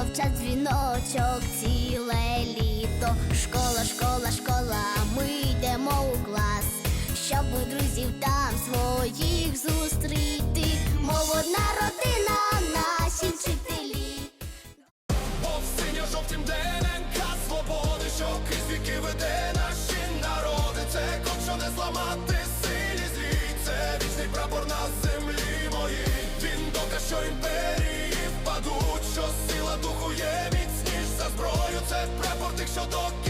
мовчать дзвіночок ціле літо. Школа, школа, школа, ми йдемо у клас, щоб у друзів там своїх зустріти. Прапор тих,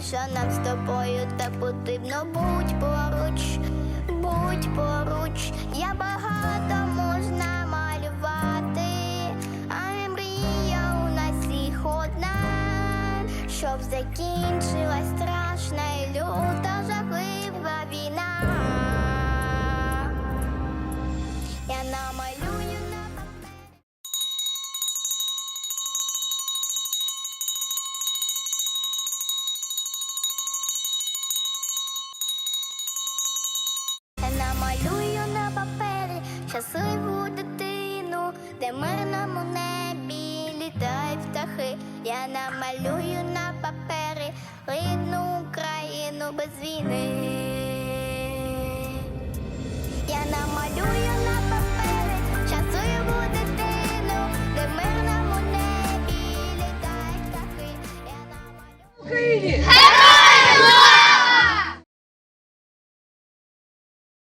все, що нам з тобою так потрібно. Будь поруч, будь поруч. Я багато можна малювати, а мрія у нас їх одна, щоб закінчилась страшна і люта жахлива війна. Я намалюю на папері рідну Україну без війни. Я намалюю на папері щасливу дитину, де мирному небі літають птахи. Я намалюю.